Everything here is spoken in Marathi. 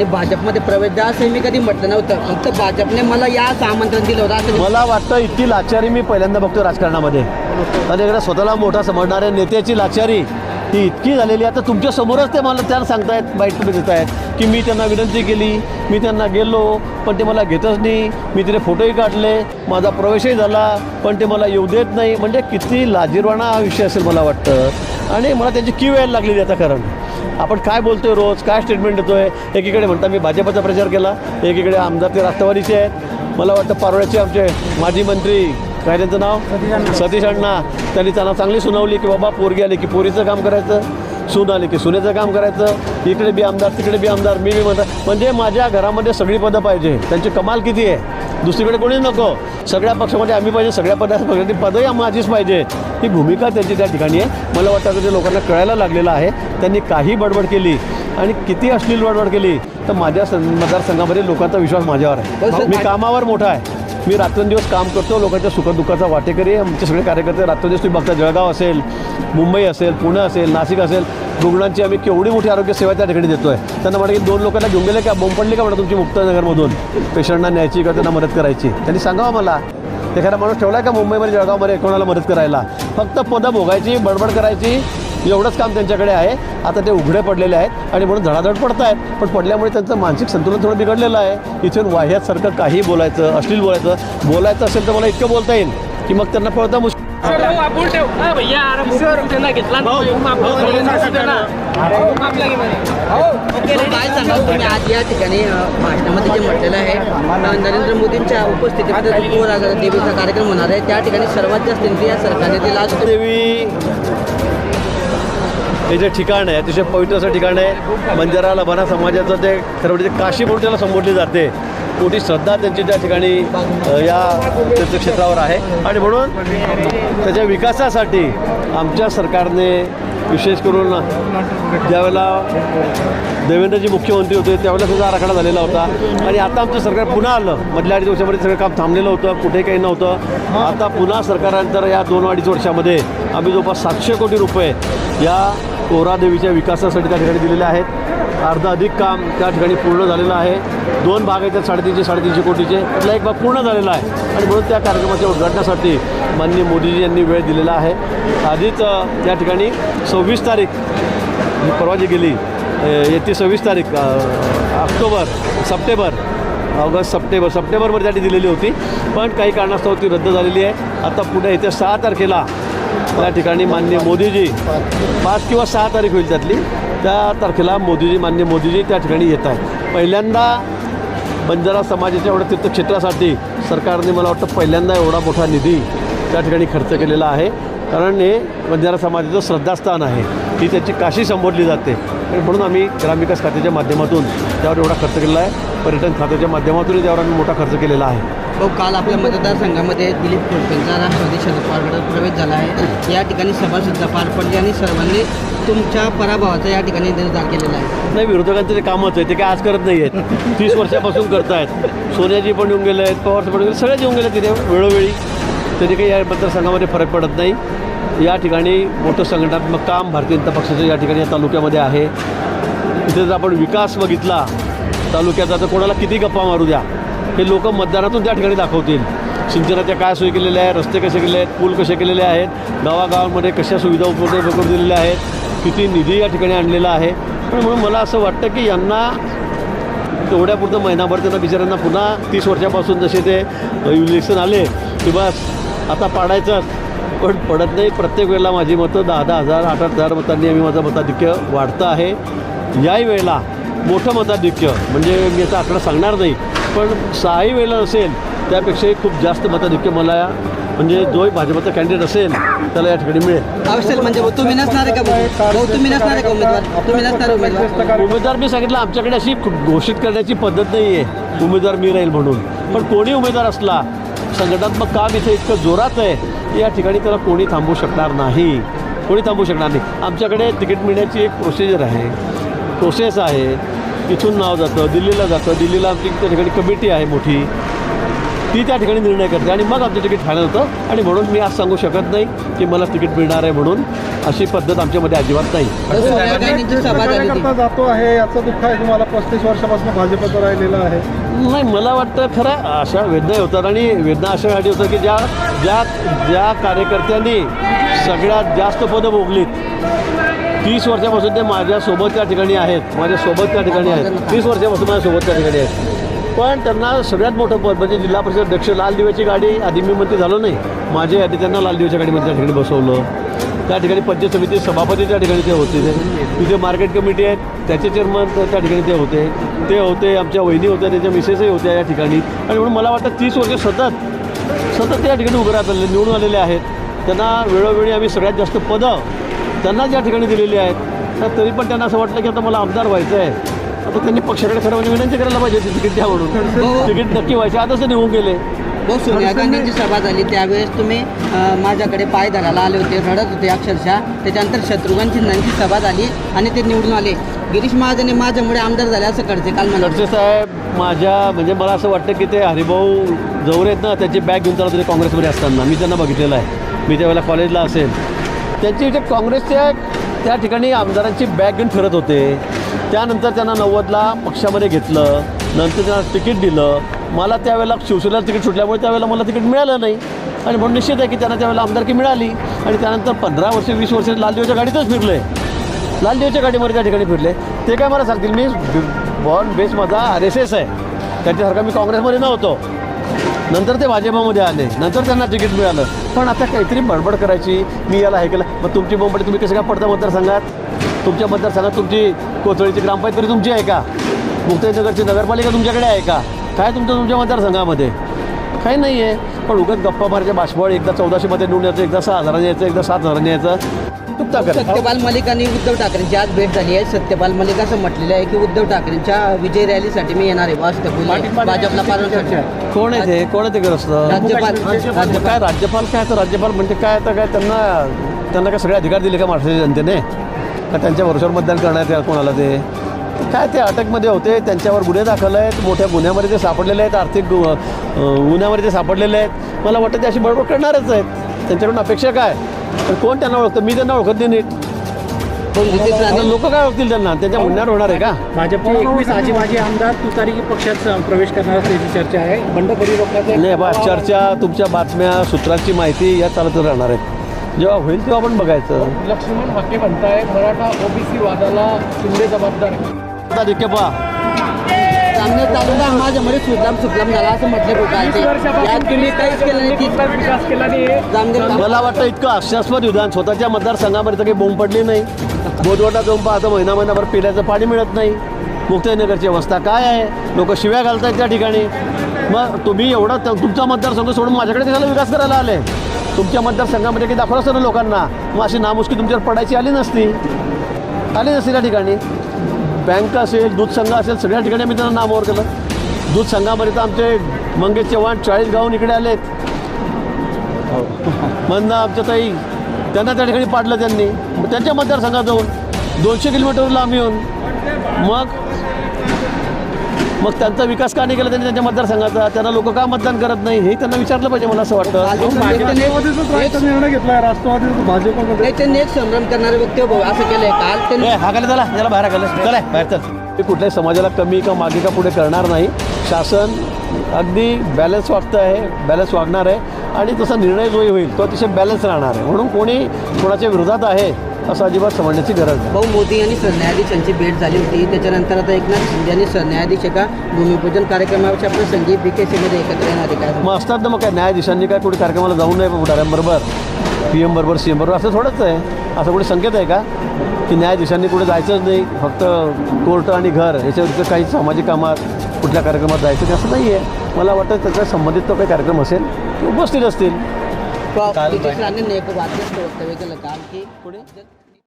आणि भाजपमध्ये प्रवेश द्या असं मी कधी म्हटलं नव्हतं. फक्त भाजपने मला याच आमंत्रण दिलं होतं. असं मला वाटतं इतकी लाचारी मी पहिल्यांदा बघतो राजकारणामध्ये. आणि एकदा स्वतःला मोठा समजणाऱ्या नेत्याची लाचारी ती इतकी झालेली आहे. आता तुमच्या समोरच ते मला त्यांना सांगतायत बाईट तुम्ही देत आहेत की मी त्यांना विनंती केली मी त्यांना गेलो पण ते मला घेतच नाही. मी तिथे फोटोही काढले माझा प्रवेशही झाला पण ते मला येऊ देत नाही. म्हणजे किती लाजीरवाणा हा विषय असेल मला वाटतं. आणि मला त्यांची की वेळ लागलेली आता कारण. आपण काय बोलतोय रोज? काय स्टेटमेंट देतोय? एकीकडे म्हणता मी भाजपचा प्रचार केला एकीकडे आमदार ते राष्ट्रवादीचे आहेत. मला वाटतं पारोळ्याचे आमचे माजी मंत्री काय त्यांचं नाव? सतीश अण्णा. त्यांनी त्यांना चांगली सुनावली की बाबा पोरगी आली की पोरीचं काम करायचं सून आली की सुनेचं काम करायचं इकडे बी आमदार तिकडे बी आमदार मी बी म्हणतात म्हणजे माझ्या घरामध्ये सगळी पदं पाहिजे. त्यांची कमाल किती आहे? दुसरीकडे कोणी नको. सगळ्या पक्षामध्ये आम्ही पाहिजे सगळ्या पदार्थ पक्षाची पदही माझीच पाहिजे. ही भूमिका त्यांची त्या ठिकाणी आहे. मला वाटतं की ते लोकांना कळायला लागलेलं आहे. त्यांनी काही बडबड केली आणि किती अश्लील बडबड केली तर माझ्या सं मतदारसंघामध्ये लोकांचा विश्वास माझ्यावर आहे. मी कामावर मोठा आहे. मी रात्रंदिवस काम करतो लोकांच्या सुखदुःखाचा वाटेकरी. आमचे सगळे कार्यकर्ते रात्रंदिवस तुम्ही बघता जळगाव असेल मुंबई असेल पुणे असेल नाशिक असेल रुग्णांची आम्ही केवढी मोठी आरोग्य सेवा त्या ठिकाणी देतो आहे त्यांना म्हणा की दोन लोकांना घेऊन गेले का बोंब पडले का म्हणा तुमची मुक्तानगरमधून? पेशंटना न्यायची का त्यांना मदत करायची? त्यांनी सांगावं मला एखादा माणूस ठेवला आहे का मुंबईमध्ये जळगावमध्ये कोणाला मदत करायला? फक्त पदं भोगायची बडबड करायची एवढंच काम त्यांच्याकडे आहे. आता ते उघडे पडलेले आहेत आणि म्हणून धडाधड पडत आहेत पण पडल्यामुळे त्यांचं मानसिक संतुलन थोडं बिघडलेलं आहे. इथून वाह्यासारखं काही बोलायचं अश्लील बोलायचं बोलायचं असेल तर मला इतकं बोलता येईल की मग त्यांना पळता मुश्किल तर काय सांगाल तुम्ही? आज या ठिकाणी भाषणामध्ये जे म्हटलेलं आहे नरेंद्र मोदींच्या उपस्थितीत देवीचा कार्यक्रम होणार आहे. त्या ठिकाणी सर्वात जास्त या सरकारने दिला देवी. हे जे ठिकाण आहे अतिशय पवित्र असं ठिकाण आहे. बंजारा लबाना समाजाचं ते खरं म्हणजे काशी म्हणून त्याला संबोधली जाते. मोठी श्रद्धा त्यांची त्या ठिकाणी या तीर्थक्षेत्रावर आहे. आणि म्हणून त्याच्या विकासासाठी आमच्या सरकारने विशेष करून ज्यावेळेला देवेंद्रजी मुख्यमंत्री होते त्यावेळेला सुद्धा आराखडा झालेला होता. आणि आता आमचं सरकार पुन्हा आलं. मधल्या अडीच वर्षामध्ये सगळं काम थांबलेलं होतं कुठे काही नव्हतं. आता पुन्हा सरकारानंतर या दोन अडीच वर्षामध्ये आम्ही जवळपास सातशे कोटी रुपये या कोरादेवीच्या विकासासाठी त्या ठिकाणी दिलेले आहेत. अर्ध अधिक काम त्या ठिकाणी पूर्ण झालेलं आहे. दोन भाग आहेत त्यात साडेतीनशे साडेतीनशे कोटीचे. त्यातला एक भाग पूर्ण झालेला आहे. आणि म्हणून त्या कार्यक्रमाच्या उद्घाटनासाठी माननीय मोदीजी यांनी वेळ दिलेला आहे. आधीच त्या ठिकाणी सव्वीस तारीख परवा जी गेली येते सव्वीस तारीख ऑक्टोबर सप्टेंबर ऑगस्ट सप्टेंबर सप्टेंबरमध्ये त्यासाठी दिलेली होती. पण काही कारणास्तव ती रद्द झालेली आहे. आता पुढे येत्या सहा तारखेला त्या ठिकाणी माननीय मोदीजी पाच किंवा सहा तारीख होईल त्यातली. त्या तारखेला मोदीजी माननीय मोदीजी त्या ठिकाणी येत आहेत. पहिल्यांदा बंजारा समाजाच्या एवढ्या तीर्थक्षेत्रासाठी सरकारने मला वाटतं पहिल्यांदा एवढा मोठा निधी त्या ठिकाणी खर्च केलेला आहे. कारण हे बंजारा समाजाचं श्रद्धास्थान आहे. ही त्याची काशी संबोधली जाते. म्हणून आम्ही ग्रामविकास खात्याच्या माध्यमातून त्यावर एवढा खर्च केलेला आहे. पर्यटन खात्याच्या माध्यमातूनही त्यावर आम्ही मोठा खर्च केलेला आहे. हो काल आपल्या मतदारसंघामध्ये दिलीप खोडकेंचा राष्ट्रवादी शरद पवारकडे प्रवेश झाला आहे. या ठिकाणी सभासुद्धा पार पडली आणि सर्वांनी तुमच्या पराभवाचा या ठिकाणी निर्धार केलेला आहे. नाही विरोधकांचं ते कामच आहे ते काय आज करत नाही आहेत तीस वर्षापासून करतायत. सोनियाजी पण येऊन गेले आहेत पवार पण येऊन गेले सगळेच येऊन गेले तिथे वेळोवेळी. तरी काही या मतदारसंघामध्ये फरक पडत नाही. या ठिकाणी मोठं संघटनात्मक काम भारतीय जनता पक्षाचं या ठिकाणी या तालुक्यामध्ये आहे. इथे जर आपण विकास बघितला तालुक्याचा तर कोणाला किती गप्पा मारू द्या? हे लोक मतदानातून त्या ठिकाणी दाखवतील. सिंचनाच्या काय सोयी केलेल्या आहेत रस्ते कसे केले आहेत पूल कसे केलेले आहेत गावागावांमध्ये कशा सुविधा उपलब्ध करून दिलेल्या आहेत किती निधी या ठिकाणी आणलेला आहे. पण म्हणून मला असं वाटतं की यांना तेवढ्यापुरतं महिनाभर त्यांना बिचाऱ्यांना पुन्हा तीस वर्षापासून जसे ते इलेक्शन आले की बस आता पाडायचं पण पडत नाही. प्रत्येक वेळेला माझी मतं दहा दहा हजार आठ आठ हजार मतांनी आम्ही माझं मताधिक्य वाढतं आहे. याही वेळेला मोठं मताधिक्य म्हणजे मी आता आकडा सांगणार नाही पण सहाही वेळेला नसेल त्यापेक्षाही खूप जास्त मताधिक्य मला म्हणजे जो भाजपचा कॅन्डिडेट असेल त्याला या ठिकाणी मिळेल. असेल म्हणजे तुम्ही नसणार आहे का भाऊ? भाऊ तुम्ही नसणार आहे का उमेदवार? तुम्ही नसणार उमेदवार? उमेदवार मी सांगितलं आमच्याकडे अशी घोषित करण्याची पद्धत नाही आहे उमेदवार मी राहील म्हणून. पण कोणी उमेदवार असला संघटनात्मक काम इथे इतकं जोरात आहे की या ठिकाणी त्याला कोणी थांबवू शकणार नाही. कोणी थांबवू शकणार नाही. आमच्याकडे तिकीट मिळण्याची एक प्रोसिजर आहे. प्रोसेस आहे. तिथून नाव जातं दिल्लीला जातं. दिल्लीला आमची त्या ठिकाणी कमिटी आहे मोठी. ती त्या ठिकाणी निर्णय करते. आणि मग आमचं तिकीट फायनल होतं. आणि म्हणून मी आज सांगू शकत नाही की मला तिकीट मिळणार आहे म्हणून अशी पद्धत आमच्यामध्ये अजिबात नाही. जातो आहे याचं दुःख आहे तुम्हाला. पस्तीस वर्षापासून भाजपचं राहिलेलं आहे. नाही मला वाटतं खरं अशा वेदना होतात. आणि वेदना अशासाठी होतं की ज्या ज्या ज्या कार्यकर्त्यांनी सगळ्यात जास्त पदं भोगलीत तीस वर्षापासून ते माझ्यासोबत त्या ठिकाणी आहेत. माझ्यासोबत त्या ठिकाणी आहेत. तीस वर्षापासून माझ्यासोबत त्या ठिकाणी आहेत. पण त्यांना सगळ्यात मोठं पद म्हणजे जिल्हा परिषद अध्यक्ष लाल दिव्याची गाडी आधी मी मंत्री झालो नाही. माझ्या आधी त्यांना लाल दिव्याच्या गाडीमध्ये त्या ठिकाणी बसवलं. त्या ठिकाणी पंचायत समिती सभापती त्या ठिकाणी ते होते. तिथे मार्केट कमिटी आहेत त्याचे चेअरमन त्या ठिकाणी ते होते. ते होते आमच्या वहिनी होत्या त्याच्या मिसेसही होत्या या ठिकाणी. आणि म्हणून मला वाटतं तीस वर्ष सतत सतत त्या ठिकाणी उभे राहत आलेले निवडून आलेले आहेत. त्यांना वेळोवेळी आम्ही सगळ्यात जास्त पदं त्यांना ज्या ठिकाणी दिलेली आहेत तर तरी पण त्यांना असं वाटलं की आता मला आमदार व्हायचं आहे आता त्यांनी पक्षाकडे खरं म्हणजे विनंती करायला पाहिजे होती तिकीट द्या म्हणून तिकीट नक्की व्हायचे आताच निघून गेले. भाऊ सोनिया गांधींची सभा झाली त्यावेळेस तुम्ही माझ्याकडे पाय धरायला आले होते रडत होते अक्षरशः. त्याच्यानंतर शत्रुघ्न सिन्हांची सभा झाली आणि ते निवडून आले. गिरीश महाजने माझ्यामुळे आमदार झाले असं कळते काल मला खडसे साहेब माझ्या म्हणजे मला असं वाटतं की ते हरिभाऊ जवळ आहेत ना त्यांची बॅग घेऊन चालत होते काँग्रेसमध्ये असताना. मी त्यांना बघितलेलं आहे. मी त्यावेळेला कॉलेजला असेल. त्यांची जे काँग्रेसच्या त्या ठिकाणी आमदारांची बॅग घेऊन फिरत होते त्यानंतर त्यांना नव्वदला पक्षामध्ये घेतलं. नंतर त्यांना तिकीट दिलं. मला त्यावेळेला शिवसेनेला तिकीट सुटल्यामुळे त्यावेळेला मला तिकीट मिळालं नाही. आणि म्हणून निश्चित आहे की त्यांना त्यावेळेला आमदारकी मिळाली. आणि त्यानंतर पंधरा वर्ष वीस वर्ष लालदेवच्या गाडीतच फिरले. लालदेवच्या गाडीमध्ये त्या ठिकाणी फिरले. ते काय मला सांगतील? मी बॉर्न बेस माझा आर एस एस आहे. त्यांच्यासारखा मी काँग्रेसमध्ये नव्हतो. नंतर ते भाजपामध्ये आले. नंतर त्यांना तिकीट मिळालं. पण आता काहीतरी बडबड करायची. मी याला हे केलं. मग तुमची मुंबई तुम्ही कसं काय पडता मतदारसंघात? तुमच्या मतदारसंघात तुमची कोथळीची ग्रामपंचायत तरी तुमची आहे का? मुक्ताईनगरची नगरपालिका तुमच्याकडे आहे का? काय तुमचं तुमच्या मतदारसंघामध्ये? काही नाही आहे पण उगत गप्पा मारायच्या बाष्पळ एकदा चौदाशे निवडून यायचं एकदा सहा हजारांनी यायचं एकदा सात हजारांनी यायचं. सत्यपाल मलिक आणि उद्धव ठाकरेंची आज भेट झाली आहे सत्यपाल मलिक असं म्हटलेलं आहे की उद्धव ठाकरेंच्या विजय रॅलीसाठी मी येणार आहे. वास्तव भाजपला कोण आहे ते? कोण आहे ते ग्रस्त? राज्यपाल. राज्यपाल काय राज्यपाल काय? तर राज्यपाल म्हणजे काय? आता काय त्यांना त्यांना काय सगळे अधिकार दिले का महाराष्ट्राच्या जनतेने? का त्यांच्या वर्षावर मतदान करण्यात कोणाला ते? काय ते अटकमध्ये होते त्यांच्यावर गुन्हे दाखल आहेत मोठ्या गुन्ह्यामध्ये ते सापडलेले आहेत आर्थिक गुन्ह्यामध्ये ते सापडलेले आहेत. मला वाटतं ते अशी बडबड करणारच आहेत. त्यांच्याकडून अपेक्षा काय? पण कोण त्यांना ओळखतं? मी त्यांना ओळखत नाही नीट. लोक काय ओळखतील त्यांना? त्यांच्या म्हणण्यावर होणार आहे का? भाजपचे एकवीस आजी माजी आमदार तुतारी पक्षात प्रवेश करणार असल्याची चर्चा आहे. बंडखोरी रोखण्याचे नाही बा चर्चा तुमच्या बातम्या सूत्रांची माहिती या चालत राहणार आहेत. जेव्हा होईल तेव्हा आपण बघायचं. लक्ष्मण हाके म्हणताय मराठा ओबीसी वादाला शिंदे जबाबदार. आहे सुजलाम सुफलाम झाला असं म्हटलं यात तुम्ही काहीच केलं नाही. तीच विकास केला नाही. जामदेव मला वाटतं इतकं हास्यास्पद विधान स्वतःच्या मतदारसंघामध्ये तर काही बोंब पडली नाही. बोधवाटा जाऊन पाहता महिना महिनाभर पिण्याचं पाणी मिळत नाही. मुक्ताईनगरची अवस्था काय आहे? लोक शिव्या घालतायत त्या ठिकाणी. मग तुम्ही एवढा तुमचा मतदारसंघ सोडून माझ्याकडे त्याला विकास करायला आले? तुमच्या मतदारसंघामध्ये काही दाखवलं असतं ना लोकांना? मग अशी नामुष्की तुमच्यावर पडायची आली नसती. आली नसती त्या ठिकाणी. बँक असेल दूध संघ असेल सगळ्या ठिकाणी आम्ही त्यांना नामवर केलं. दूध संघामध्ये तर आमचे मंगेश चव्हाण चाळीस गावून इकडे आलेत म्हणणं आमच्या ताई त्यांना त्या ठिकाणी पाडलं त्यांनी. मग त्यांच्या मतदारसंघात जाऊन दोनशे किलोमीटरला आम्ही येऊन मग मग त्यांचा विकास का नाही केला त्यांनी त्यांच्या मतदारसंघाचा? त्यांना लोक का मतदान करत नाही? हे त्यांना विचारलं पाहिजे मला असं वाटतं. राष्ट्रवादीचाच निर्णय घेतलाय राष्ट्रवादी भाजपमध्ये. नाही त्यांनी एक संभ्रम करणारे वक्तव्य असं केलंय. काल ए त्यांनी हा गेला त्याला त्याला बाहेर गेलं चला बाहेर चल. ते कुठल्याही समाजाला कमी का मागे का पुढे करणार नाही. शासन अगदी बॅलन्स वागतं आहे बॅलन्स वागणार आहे. आणि तसा निर्णय जोही होईल तो अतिशय बॅलन्स राहणार आहे. म्हणून कोणी कोणाच्या विरोधात आहे असं अजिबात समजण्याची गरज नाही भाऊ मोदी आणि सरन्यायाधीशांची भेट झाली होती त्याच्यानंतर आता एकनाथ शिंदे आणि सरन्यायाधीश एका भूमिपूजन कार्यक्रमाच्या प्रसंगी बी के सीमध्ये एकत्र येणार आहे काय मग असतात ना मग काय न्यायाधीशांनी काय कुठे कार्यक्रमाला जाऊ नये पुढाऱ्यांबरोबर पी एम बरोबर सी एम बरोबर असं थोडंच आहे असं कुठे संकेत आहे का की न्यायाधीशांनी कुठे जायचंच नाही फक्त कोर्ट आणि घर याच्या व्यतिरिक्त काही सामाजिक कामात कुठल्या कार्यक्रमात जायचं नाही असं नाही आहे मला वाटतं त्याच्या संबंधित तो काही कार्यक्रम असेल ते उपस्थित असतील नितीश राणेंनी एक वक्तव्य केलं काल की पुढे